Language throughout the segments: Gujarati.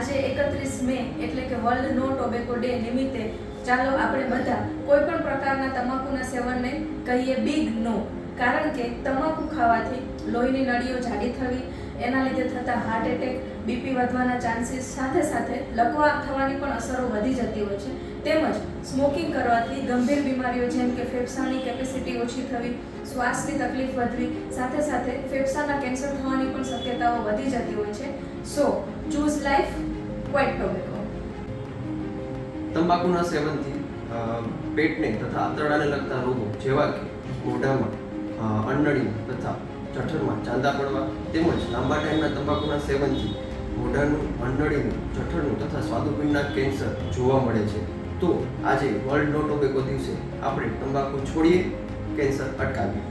આજે એકત્રીસ મે, એટલે કે વર્લ્ડ નો ટોબેકો ડે નિમિત્તે ચાલો આપણે બધા કોઈ પણ પ્રકારના તમાકુના સેવનને કહીએ બિગ નો કારણ કે તમાકુ ખાવાથી લોહીની નળીઓ જાડી થવી એના લીધે થતા હાર્ટ એટેક બીપી વધવાના ચાન્સીસ સાથે સાથે લકવા થવાની પણ અસરો વધી જતી હોય છે. તેમજ સ્મોકિંગ કરવાથી ગંભીર બીમારીઓ જેમ કે ફેફસાની કેપેસિટી ઓછી થવી, શ્વાસની તકલીફ વધવી, સાથે સાથે ફેફસાના કેન્સર થવાની પણ શક્યતાઓ વધી જતી હોય છે. So choose life quit tobacco તંબાકુના સેવનથી પેટને તથા આંતરડાને લગતા રોગો જેવા કે મોઢામાં અંડળીમાં તથા જઠરમાં ચાંદા પડવા તેમજ લાંબા ટાઈમના તંબાકુના સેવનથી મોઢાનું અંડળીનું જઠરનું તથા સ્વાદુપિંડના કેન્સર જોવા મળે છે. તો આજે વર્લ્ડ નો ટોબેકો દિવસે આપણે તંબાકુ છોડીએ, કેન્સર અટકાવીએ.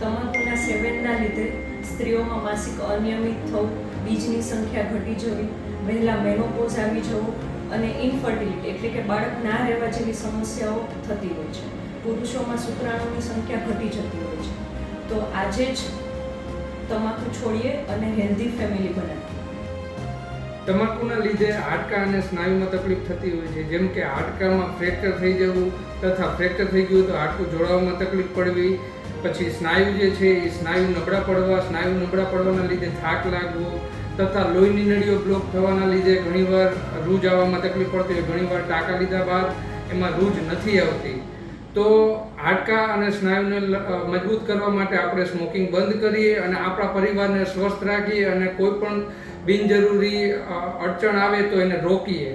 તમાકુના સેવનના લીધે સ્ત્રીઓમાં માસિક અનિયમિત થવું, બીજની સંખ્યા ઘટી જવી, વહેલા મેનોપોઝ આવી જવું અને ઇન્ફર્ટિલિટી એટલે કે બાળક ના રહેવા જેવી સમસ્યાઓ થતી હોય છે. પુરુષોમાં શુક્રાણુની સંખ્યા ઘટી જતી હોય છે. તો આજે જ તમાકુ છોડીએ અને હેલ્ધી ફેમિલી બનાવીએ. તમાકુના લીધે હાડકાં અને સ્નાયુમાં તકલીફ થતી હોય છે. જેમ કે હાડકામાં ફ્રેક્ચર થઈ જવું તથા ફ્રેક્ચર થઈ ગયું તો હાડકું જોડાવામાં તકલીફ પડવી. પછી સ્નાયુ જે છે એ સ્નાયુ નબળા પડવા, સ્નાયુ નબળા પડવાના લીધે થાક લાગવો તથા લોહીની નળીઓ બ્લોક થવાના લીધે ઘણીવાર રૂજ આવવામાં તકલીફ પડતી હોય. ઘણીવાર ટાંકા લીધા બાદ એમાં રૂજ નથી આવતી. તો હાડકા અને સ્નાયુને મજબૂત કરવા માટે આપણે સ્મોકિંગ બંધ કરીએ અને આપણા પરિવારને સ્વસ્થ રાખીએ અને કોઈ પણ બિનજરૂરી અડચણ આવે તો એને રોકીએ.